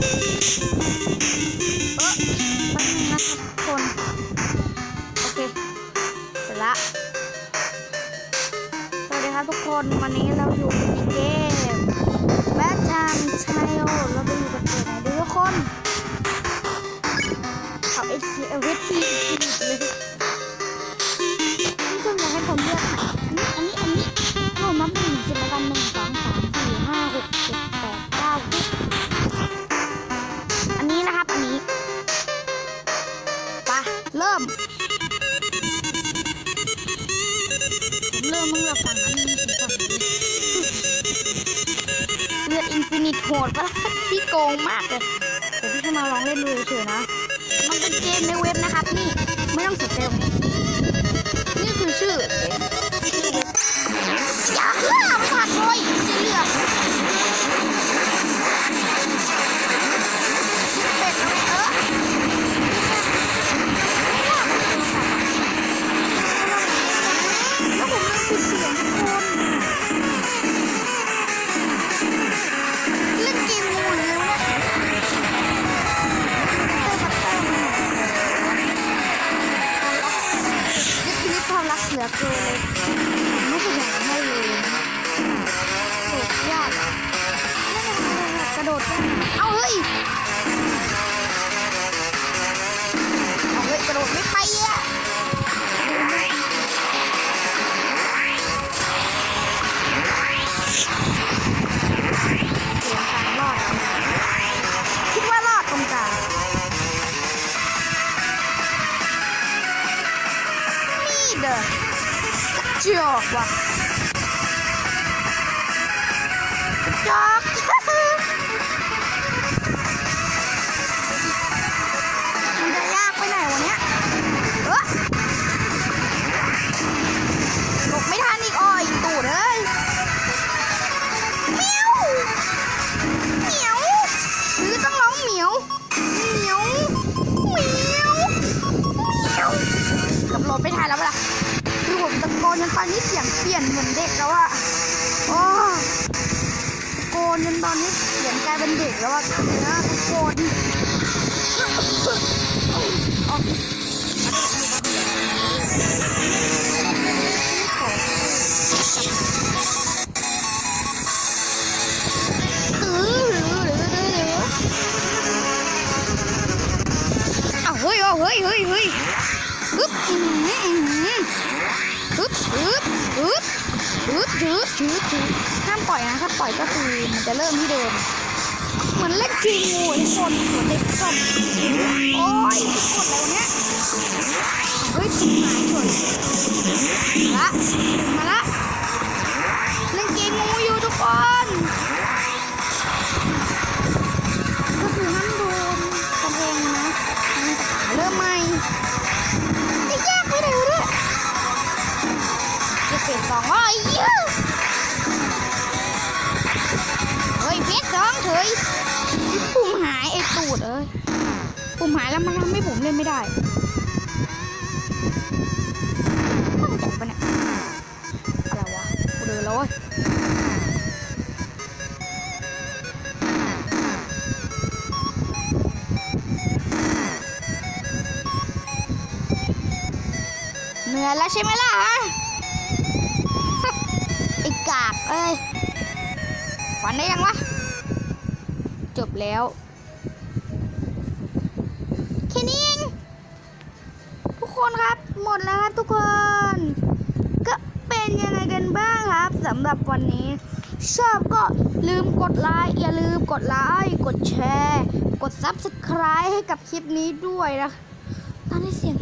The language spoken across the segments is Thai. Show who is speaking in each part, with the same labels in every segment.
Speaker 1: เออแป๊บนึงนะทุกคน โอเค เสร็จละ สวัสดีครับทุกคน วันนี้เราอยู่ในเกมแบทไทม์ชายโอเราไปอยู่กันเกมไหนดูทุกคนเอาเอชีเอเวทีเลยนี่คุณอยากให้ผมเลือกไหนอันนี้ อันนี้ อันนี้ผมนับหนึ่งสิบล้วกันหนึ่ง เริ่ม ผมเริ่มมึงละฝั่งนั้นฝั่งนี้เลือดอินฟินิตโหดปะพี่โกงมากเลยผมพี่จะมาลองเล่นดูเฉยๆนะ มันเป็นเกมในเว็บนะครับ นี่ ไม่ต้องสนใจ แล้วผมลืมปิดเสียงทุกคนเล่นเกมงูหรือเนี่ยยึดชีวิตความรักเหลือเกินเลยไม่เคยอยากให้เลยโหดยากอะกระโดดได้เอาเฮ้ย เด้อกระจอกว่ะจอกมันจะยากไปไหนวะเนี่ยเออหลบไม่ทันอีกอ้อยตูดเอ้ยเหมียวเหมียวหรือต้องร้องเหมียวเหมียวเหมียวเหมียวเกับหลบไม่ทันแล้วเปะล่ะ นจนตอนนี้เสียงเปลี่ยนเหมือนเด็กแล้วอะโอ้ตะโกนจนตอนนี้เสียงกลายเป็นเด็กแล้วอะเนี่ยตะโกนเอา ฮึบฮึบฮึบฮึบฮึบฮึบฮึบห้ามปล่อยนะถ้าปล่อยก็คือมันจะเริ่มที่เดิมเหมือนเล่นจีงูทุกคนเหมือนเด็กก่อนโอ้ยกดอะไรวะเนี้ยเฮ้ยชิบหายเฉยละ เพชรสองเฉยปุ่มหายไอ้ตูดเอ้ยปุ่มหายแล้วมันทำให้ผมเล่นไม่ได้ต้องจับปะเนี่ยอะไรวะกูเดินแล้วเว้ยเหนื่อยแล้วใช่ไหมล่ะฮะไอ้กากเอ้ยฝันได้ยังวะ จบแล้วแค่นี้เองทุกคนครับหมดแล้วครับทุกคน ก็เป็นยังไงกันบ้างครับสำหรับวันนี้ ชอบก็ลืมกดไลค์อย่าลืมกดไลค์กดแชร์ กด Subscribe ให้กับคลิปนี้ด้วยนะตอนนี้เสียง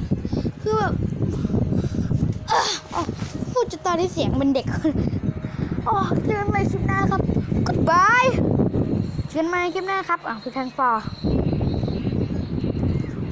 Speaker 1: คือแบบเอ้ออ๋อพูดจะตอนนี้เสียงเป็นเด็กอ๋อเจอกันใหม่คลิปหน้าครับ goodbye กันใหม่คลิปหน้าครับอะพี่แทงฟอร์